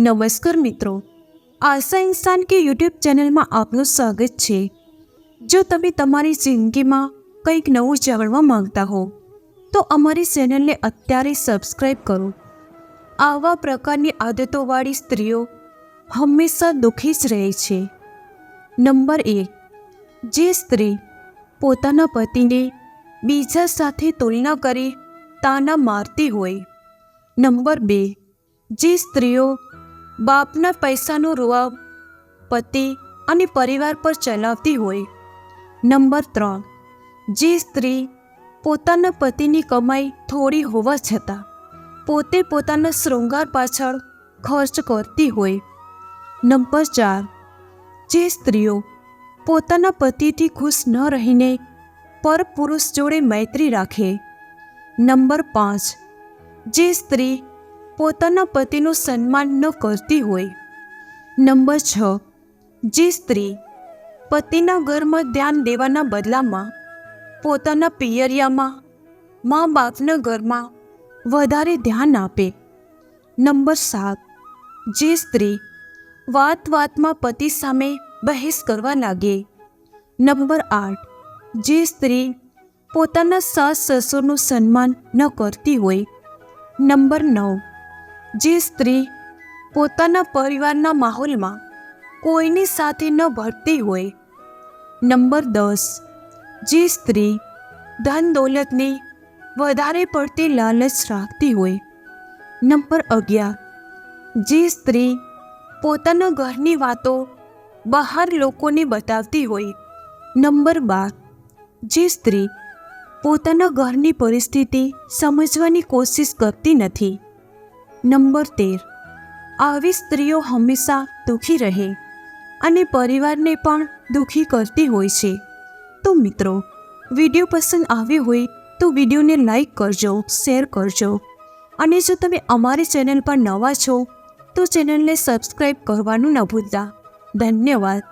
નમસ્કાર મિત્રો. આશા ઇન્સાન કે યુટ્યુબ ચેનલમાં આપનું સ્વાગત છે. જો તમે તમારી જિંદગીમાં કંઈક નવું જાણવા માંગતા હો, તો અમારી ચેનલને અત્યારે સબસ્ક્રાઈબ કરો. આવા પ્રકારની આદતોવાળી સ્ત્રીઓ હંમેશા દુઃખી જ રહે છે. નંબર એક, જે સ્ત્રી પોતાના પતિને બીજા સાથે તુલના કરી તાના મારતી હોય. નંબર બે, જે સ્ત્રીઓ બાપના પૈસાનો રોવા પતિ અને પરિવાર પર ચલાવતી હોય. નંબર ત્રણ. જે સ્ત્રી પોતાના પતિની કમાઈ થોડી હોવા છતાં પોતે પોતાના શૃંગાર પાછળ ખર્ચ કરતી હોય. નંબર ચાર. જે સ્ત્રીઓ પોતાના પતિથી ખુશ ન રહીને પર પુરુષ જોડે મૈત્રી રાખે. નંબર પાંચ. જે સ્ત્રી પોતાના પતિનું સન્માન ન કરતી હોય. નંબર છ. જે સ્ત્રી પતિના ઘરમાં ધ્યાન દેવાના બદલામાં પોતાના પિયરિયામાં મા બાપના ઘરમાં વધારે ધ્યાન આપે. નંબર સાત. જે સ્ત્રી વાત વાતમાં પતિ સામે બહેસ કરવા લાગે. નંબર આઠ. જે સ્ત્રી પોતાના સાસ સસુરનું સન્માન ન કરતી હોય. નંબર નવ. જે સ્ત્રી પોતાના પરિવારના માહોલમાં કોઈની સાથે ન ભળતી હોય. નંબર દસ. જે સ્ત્રી ધન દોલતની વધારે પડતી લાલચ રાખતી હોય. નંબર અગિયાર. જે સ્ત્રી પોતાના ઘરની વાતો બહાર લોકોને બતાવતી હોય. નંબર બાર. જે સ્ત્રી પોતાના ઘરની પરિસ્થિતિ સમજવાની કોશિશ કરતી નથી. નંબર તેર. આવી સ્ત્રીઓ હંમેશા દુઃખી રહે અને પરિવારને પણ દુઃખી કરતી હોય છે. તો મિત્રો, વીડિયો પસંદ આવ્યો હોય તો વિડીયોને લાઈક કરજો, શેર કરજો. અને જો તમે અમારી ચેનલ પર નવા છો, તો ચેનલને સબસ્ક્રાઈબ કરવાનું ન ભૂલતા. ધન્યવાદ.